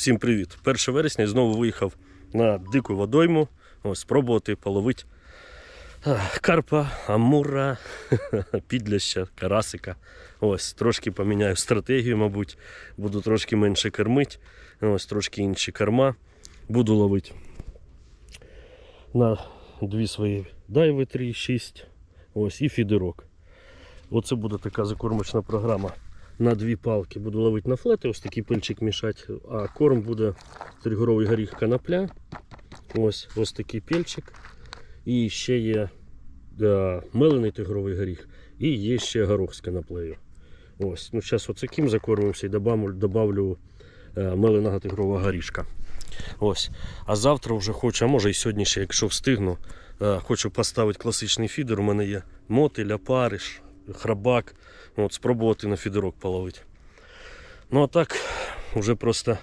Всім привіт! 1 вересня знову виїхав на дику водойму. Ось, спробувати половити карпа, амура, підляща, карасика. Ось, трошки поміняю стратегію, мабуть. Буду трошки менше кормити. Ось трошки інші корма. Буду ловити на дві свої дайви 3,6. Ось і фідерок. Оце буде така закормочна програма на дві палки. Буду ловити на флети, ось такий пильчик мішати, а корм буде тригоровий горіх канапля. Ось ось такий пільчик. І ще є да, мелений тигровий горіх. І є ще горох з канаплею. Ось, ну зараз оцяким закормимося і добавлю е, меленого тигрового горішка. Ось. А завтра вже хочу, а може і сьогодні ще, якщо встигну, е, хочу поставити класичний фідер. У мене є мотиль, опариш, храбак. От, спробувати на фідерок половити. Ну а так, вже просто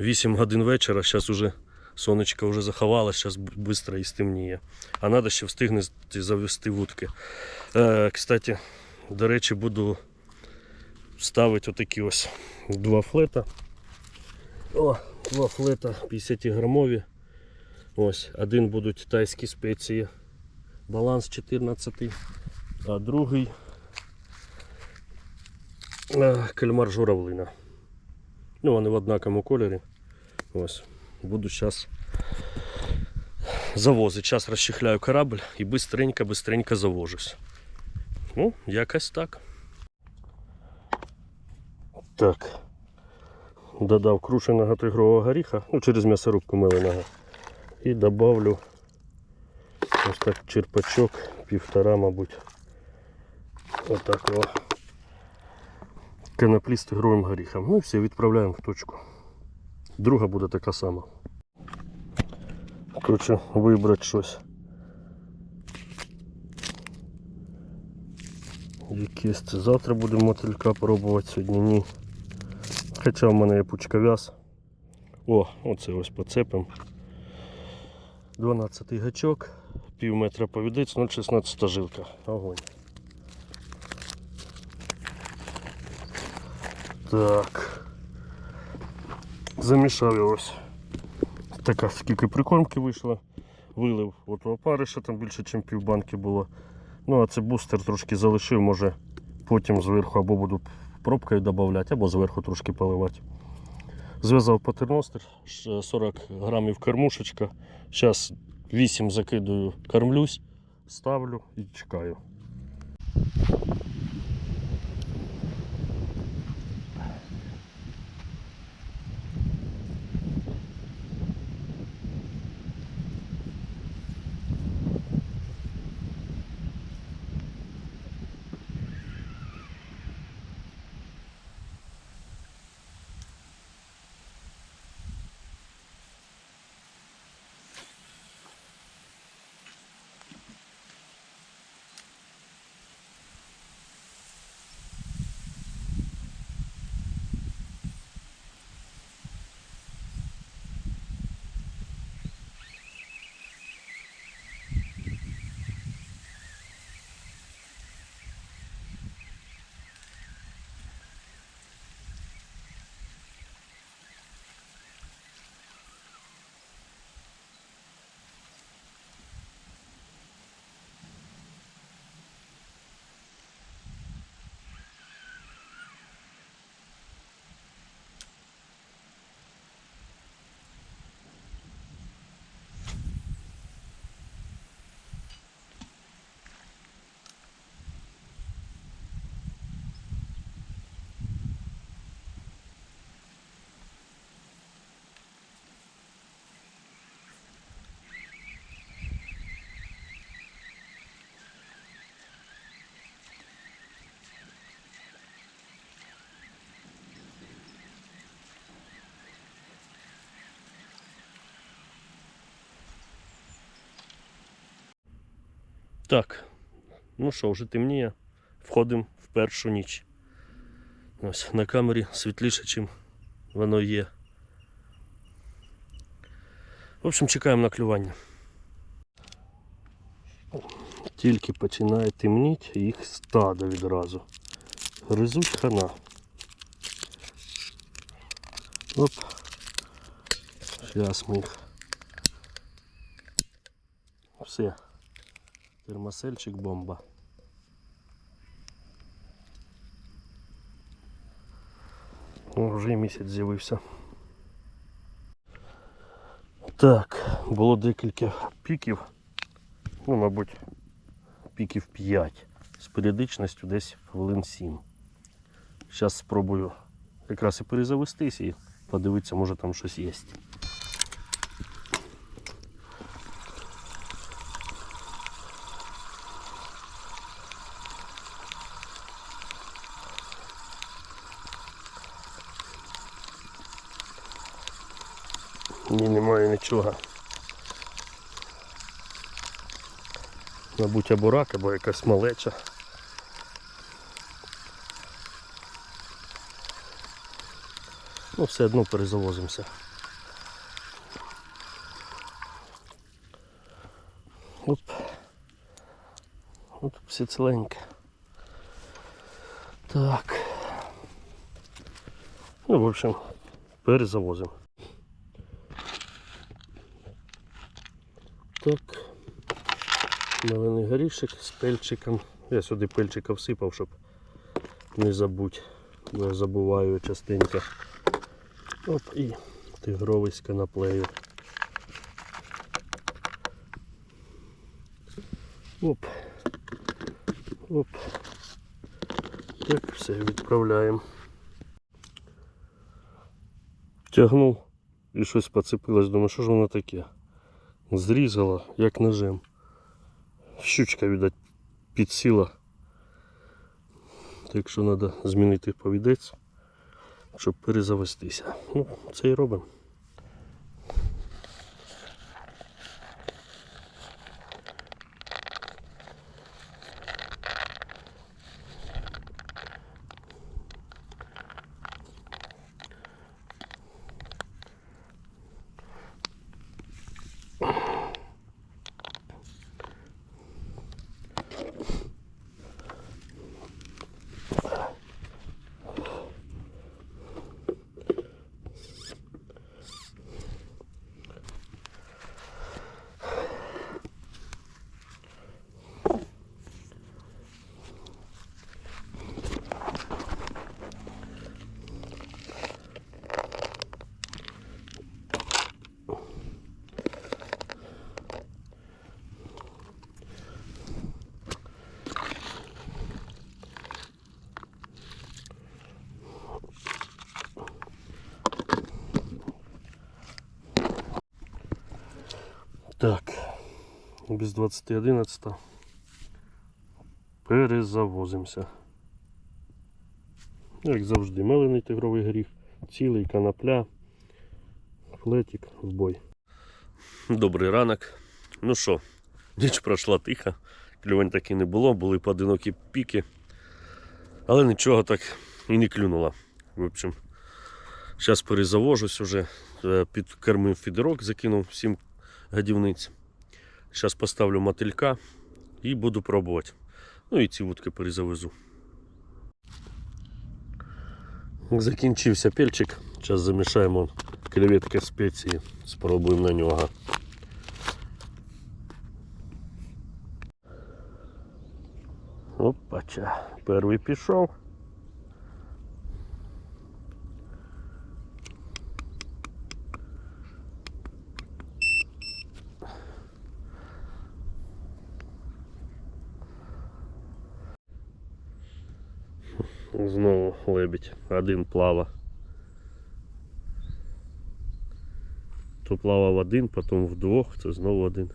8 годин вечора, зараз уже сонечко вже заховалося, зараз швидко і стемніє. А треба ще встигнути завести вудки. Е, кстати, до речі, буду ставити отакі ось два флета. О, два флета 50 грамові. Ось, один будуть тайські спеції. Баланс 14, а другий кальмар журавлина. Ну, вони в однаковому кольорі. Ось. Буду зараз завозити. Зараз розчехляю корабль і быстренько-быстренько завожусь. Ну, якось так. Так. Додав крушеного тигрового горіха, ну, через м'ясорубку меленого. І добавлю ось так черпачок, півтора, мабуть. Отак о. Коноплі з тигровим горіхом. Ну і все, відправляємо в точку. Друга буде така сама. Хочу вибрати щось. Якесь це завтра будемо мотилька пробувати, сьогодні ні. Хоча в мене є пучковяз. О, оце ось поцепимо. 12 гачок, пів метра повідець, 0,16 жилка. Огонь. Так. Замішав я ось. Така скільки прикормки вийшло. Вилив от опариша, там більше, ніж пів банки було. Ну, а це бустер трошки залишив, може потім зверху або буду пробкою додавати, або зверху трошки поливати. Зв'язав патерностер, 40 грамів кормушечка. Зараз 8 закидую, кормлюсь, ставлю і чекаю. Так, ну що, вже темніє. Входимо в першу ніч. Ось на камері світліше, ніж воно є. В общем, чекаємо на клювання. Тільки починає темніти, їх стадо відразу. Гризуть хана. Оп. Зараз ми їх. Все. Термосельчик бомба. О, вже місяць з'явився. Так, було декілька піків. Ну, мабуть, піків 5 з періодичністю десь хвилин 7. Зараз спробую якраз і перезавестись і подивитися, може там щось є. Ні, немає нічого. Мабуть, або рак, або якась малеча. Ну, все одно перезавозимося. Оп. От все ціленьке. Так. Ну, в общем, перезавозимо. Так. Мелений горішок з пельчиком. Я сюди пельчика всипав, щоб не забудь. Бо я забуваю частенько. Оп, і тигровий з канаплею. Оп. Оп. Так, все, відправляємо. Тягнув і щось поцепилось. Думаю, що ж воно таке? Зрізала, як ножем. Щучка, видать, підсіла. Так що треба змінити повідець, щоб перезавестися. Ну, це і робимо. Без 20.11 перезавозимося. Як завжди, мелений тигровий горіх, цілий канапля, флетик в бой. Добрий ранок. Ну що, ніч пройшла тихо, клювань так і не було, були поодинокі піки, але нічого так і не клюнуло. В общем, зараз перезавожусь уже, Е, підкормив фідерок, закинув 7 годівниць. Зараз поставлю мотилька і буду пробувати. Ну і ці вудки перезавезу. Закінчився пельчик. Зараз замішаємо креветки спеції, спробуємо на нього. Опача, перший пішов. Знову лебідь. Один плава. То плавав один, потім вдвох, це знову один.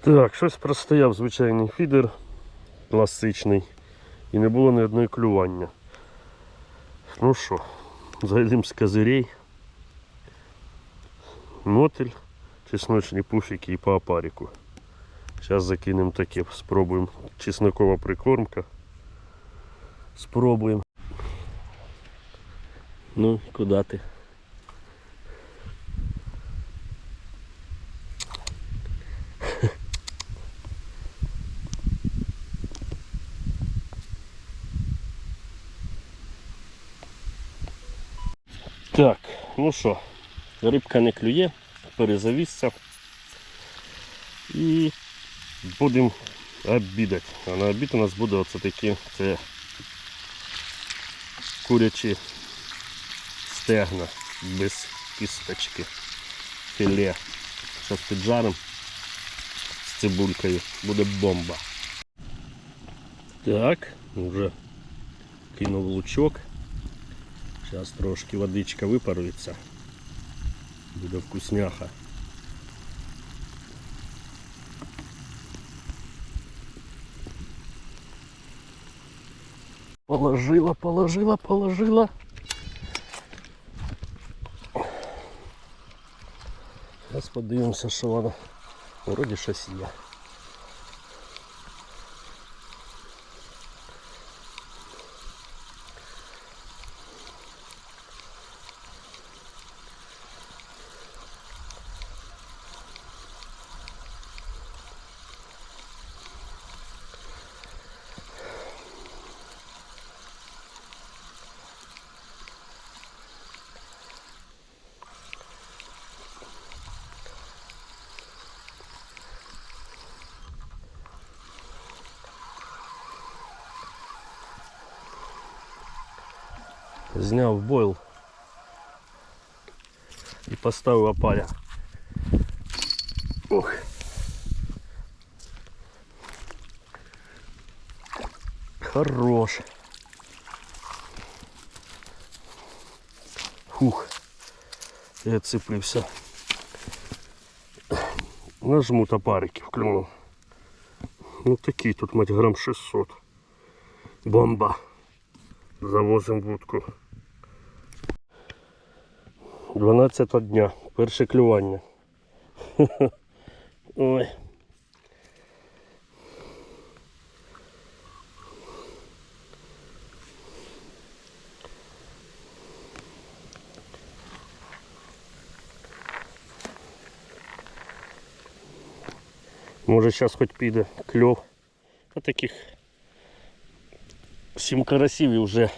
Так, щось простояв звичайний фідер класичний і не було ні одної клювання. Ну що, зайдемо з козирей. Мотель, чесночні пуфіки і по опарику. Сейчас закинемо таке, спробуємо. Чеснокова прикормка. Спробуємо. Ну, куда ти? Так, ну що, рибка не клює, перезавісся і будемо обідати. А на обід у нас буде оце такі це курячі стегна без кісточки. Філе. Зараз піджаримо з цибулькою. Буде бомба. Так, вже кинув лучок. Зараз трошки водичка випарується. Буде вкусняха. Положила, положила, положила. Зараз подивимося, що воно. Вроді щось є. Зняв бойл і поставив опаля. Ох. Хорош. Фух. Я цеплився. Нажму топарики вклюнув. Ну такий тут мать грам 600. Бомба. Завозимо вудку. 12 дня. Перше клювання. Ой. Може зараз хоч піде кльов. А таких сім карасів і вже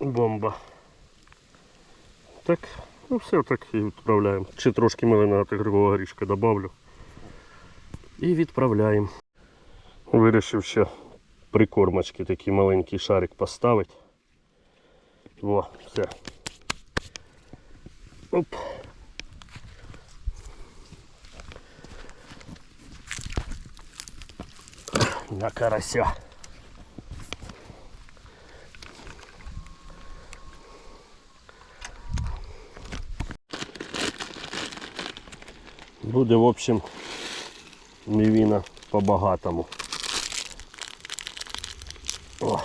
бомба. Так, ну все так і відправляємо. Ще трошки меленого тигрового горішка добавлю. І відправляємо. Вирішив ще прикормочки такий маленький шарик поставити. Во, все. Оп. На карася. Буде, в общем, мівіна по-багатому. О.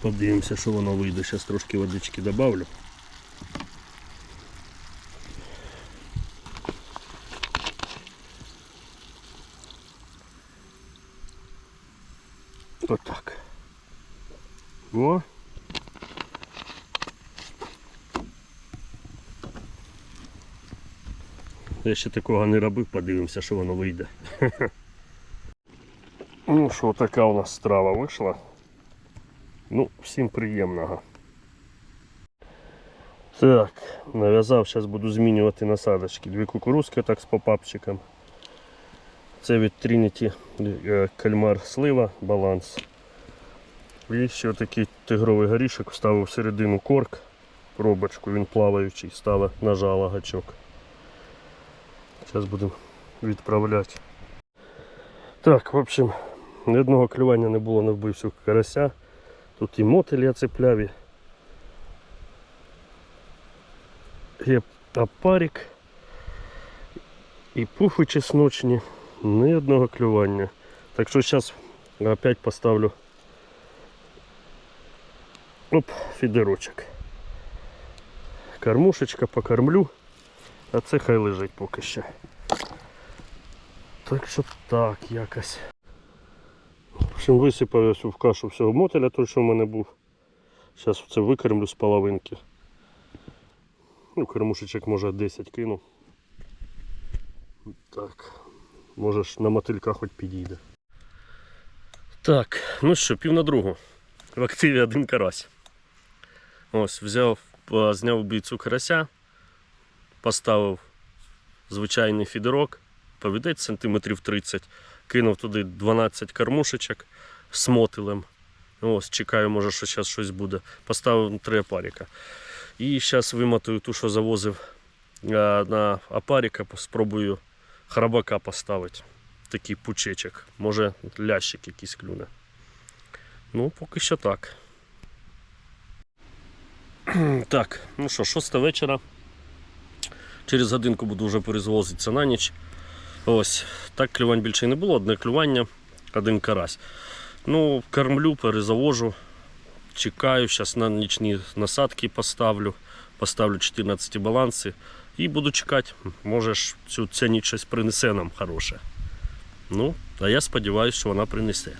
Подивимося, що воно вийде. Зараз трошки водички добавлю. Отак. О. Я ще такого не робив, подивимося, що воно вийде. Ну що, така у нас страва вийшла. Ну, всім приємного. Так, нав'язав, зараз буду змінювати насадочки. Дві кукурузки так з попапчиком. Це від Trinity е, кальмар слива, баланс. І ще такий тигровий горішок вставив всередину корк, пробочку, він плаваючий, ставив нажала гачок. Зараз будемо відправляти. Так, в общем, ні одного клювання не було на вбивцю карася. Тут і мотиль я цепляв, і є опарик, і пуфи чесночні, ні одного клювання. Так що зараз опять поставлю оп, фідерочок. Кормушечка покормлю. А це хай лежить поки що. Так що так якось. В общем, висипав я в кашу всього мотеля, той, що в мене був. Зараз це викормлю з половинки. Ну, кормушечок може 10 кину. Так. Може на мотилька хоч підійде. Так, ну що, пів на другу. В активі один карась. Ось, взяв, зняв бійцю карася, поставив звичайний фідерок, повідець сантиметрів 30, кинув туди 12 кормушечок з мотилем. Ось, чекаю, може, що зараз щось буде. Поставив три опаріка. І зараз вимотаю ту, що завозив на опаріка, спробую храбака поставити. Такий пучечок. Може лящик якийсь клюне. Ну, поки що так. Так, ну що, шоста вечора. Через годинку буду вже перезвозитися на ніч. Ось, так клювань більше не було, одне клювання, один карась. Ну, кормлю, перезавожу. Чекаю, зараз на нічні насадки поставлю. Поставлю 14 баланси і буду чекати. Може цю ця ніч щось принесе нам хороше. Ну, а я сподіваюся, що вона принесе.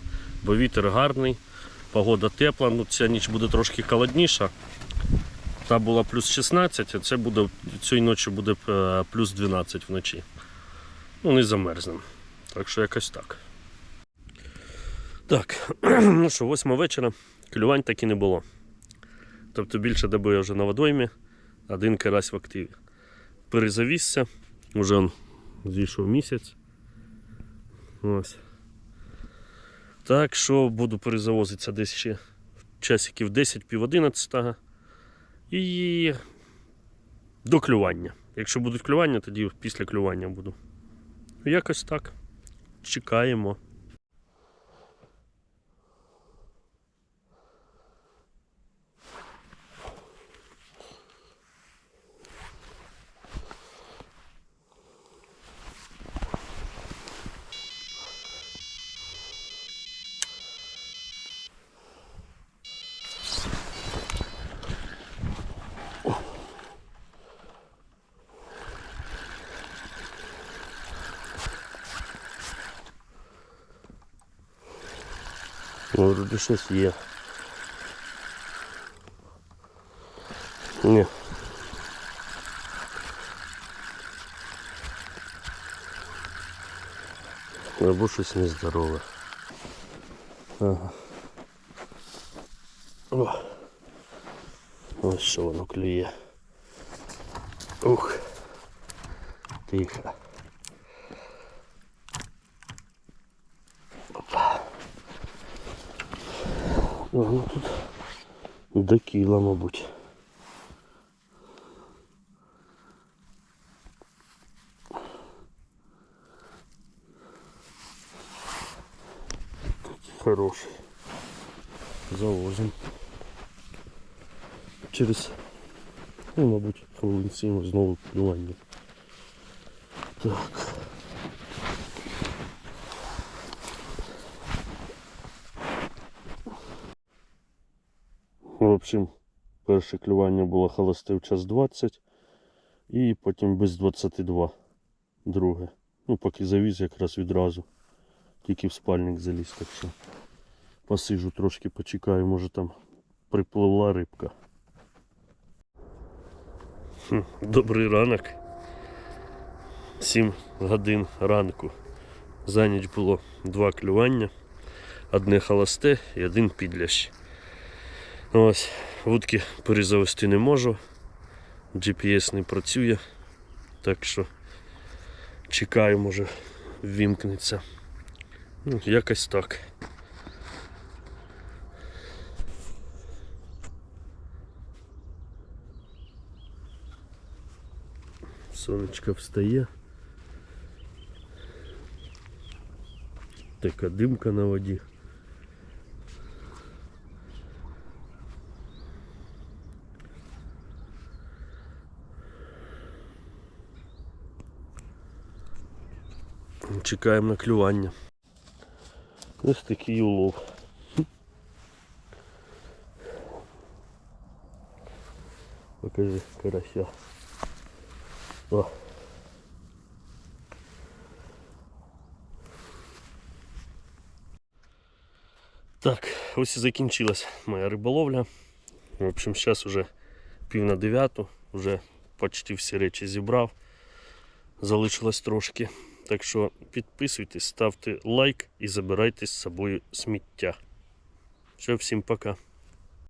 Бо вітер гарний, погода тепла, ну ця ніч буде трошки холодніша. Та була плюс 16, а це буде цієї ночі буде е, плюс 12 вночі. Ну, не замерзнемо. Так що якось так. Так, ну що, восьма вечора, клювань так і не було. Тобто більше доби я вже на водоймі, один карась в активі. Перезавісся, вже он зійшов місяць. Ось. Так що буду перезавозитися десь ще часиків 10 пів 11 і до клювання. Якщо будуть клювання, тоді після клювання буду. Якось так. Чекаємо. Ну, вроде щось є. Ні. Або щось нездорове. Ага. О. Ось що воно клює. Ух. Тихо. Ну, тут до кіла, мабуть. Хороший. Завозим. Через, ну, мабуть, хвилин 7 знову клювання. Так. В общем, перше клювання було холосте в час 20 і потім без 22 друге. Ну, поки завіз якраз відразу. Тільки в спальник заліз, так що посижу трошки, почекаю, може там припливла рибка. Добрий ранок. 7 годин ранку. За ніч було два клювання, одне холосте і один підлящ. Ось, вудки перезавести не можу. GPS не працює. Так що чекаю, може ввімкнеться. Ну, якось так. Сонечко встає. Така димка на воді. Чекаємо на клювання. Ось такий улов. Покажи карася. О. Так, ось і закінчилась моя риболовля. В общем, зараз уже пів на дев'яту, вже почти всі речі зібрав. Залишилось трошки. Так що підписуйтесь, ставте лайк і забирайте з собою сміття. Все, всім пока.